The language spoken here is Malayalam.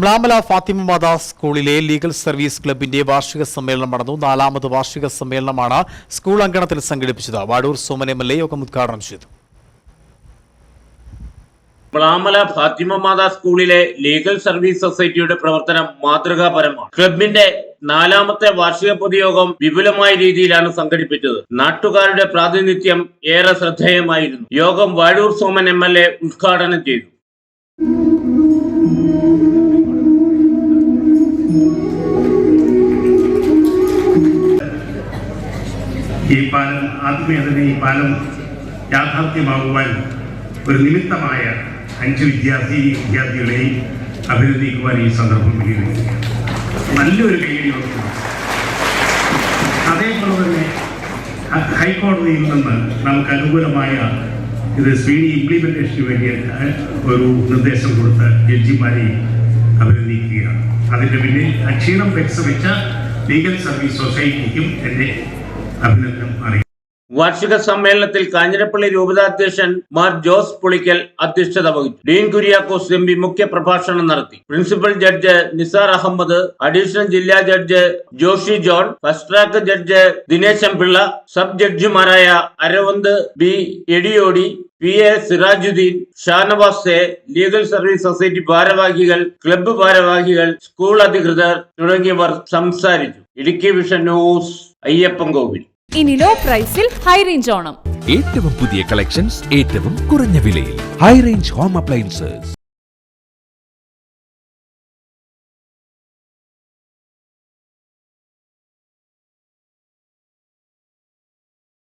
മ്ലാമല ഫാത്തിമ മാതാ സ്കൂളിലെ ലീഗൽ സർവീസ് ക്ലബിന്റെ വാർഷിക സമ്മേളനം നടന്നു. നാലാമത് വാർഷിക സമ്മേളനമാണ് സ്കൂൾ അങ്കണത്തിൽ സംഘടിപ്പിച്ചത്. Vadoor Soman M L A യോഗം ഉദ്ഘാടനം ചെയ്തു. മ്ലാമല ഫാത്തിമ മാതാ സ്കൂളിലെ ലീഗൽ സർവീസ് സൊസൈറ്റിയുടെ പ്രവർത്തനം മാതൃകാപരമാണ്. ക്ലബിന്റെ നാലാമത്തെ വാർഷിക പൊതുയോഗം വിപുലമായ രീതിയിലാണ് സംഘടിപ്പിച്ചത്. നാട്ടുകാരുടെ പ്രാതിനിധ്യം ഏറെ ശ്രദ്ധേയമായിരുന്നു. യോഗം വാഴൂർ സോമൻ എ ഉദ്ഘാടനം ചെയ്തു. ഈ പാലം ആദ്യമേ ഈ പാലം യാഥാർത്ഥ്യമാകുവാൻ ഒരു നിമിത്തമായ അഞ്ച് വിദ്യാർത്ഥി വിദ്യാർത്ഥികളെയും അഭിനന്ദിക്കുവാൻ ഈ സന്ദർഭം ഉപയോഗിക്കുന്നു നല്ലൊരു കൈയടി അതേപോലെ തന്നെ ഹൈക്കോടതിയിൽ നിന്ന് നമുക്ക് അനുകൂലമായ ഇത് സ്പീഡി ഇംപ്ലിമെന്റേഷന് വേണ്ടി ഒരു നിർദ്ദേശം കൊടുത്ത ജഡ്ജിമാരെയും അഭിനന്ദിക്കുകയാണ്. അതിന്റെ പിന്നിൽ അക്ഷീണം പരിശ്രമിച്ച ലീഗൽ സർവീസ് സൊസൈറ്റിക്കും എന്റെ വാർഷിക സമ്മേളനത്തിൽ കാഞ്ഞിരപ്പള്ളി രൂപതാധ്യക്ഷൻ മാർ ജോസ് പുളിക്കൽ അധ്യക്ഷത വഹിച്ചു. ഡീൻ കുര്യാക്കോസ് എം പി മുഖ്യ പ്രഭാഷണം നടത്തി. Principal judge Nisar Ahmed additional ജില്ലാ judge Joshy John first track judge Dineshan Pillai sub ജഡ്ജിമാരായ Aravind B Ediyodi P A Sirajuddin Shanavas A legal service society ഭാരവാഹികൾ ക്ലബ്ബ് ഭാരവാഹികൾ സ്കൂൾ അധികൃതർ തുടങ്ങിയവർ സംസാരിച്ചു. Idukki vision news Ayyappan Kovil. ഇനി ലോ പ്രൈസിൽ ഹൈ റേഞ്ച് ഓണം. ഏറ്റവും പുതിയ കളക്ഷൻസ് ഏറ്റവും കുറഞ്ഞ വിലയിൽ. High range home appliances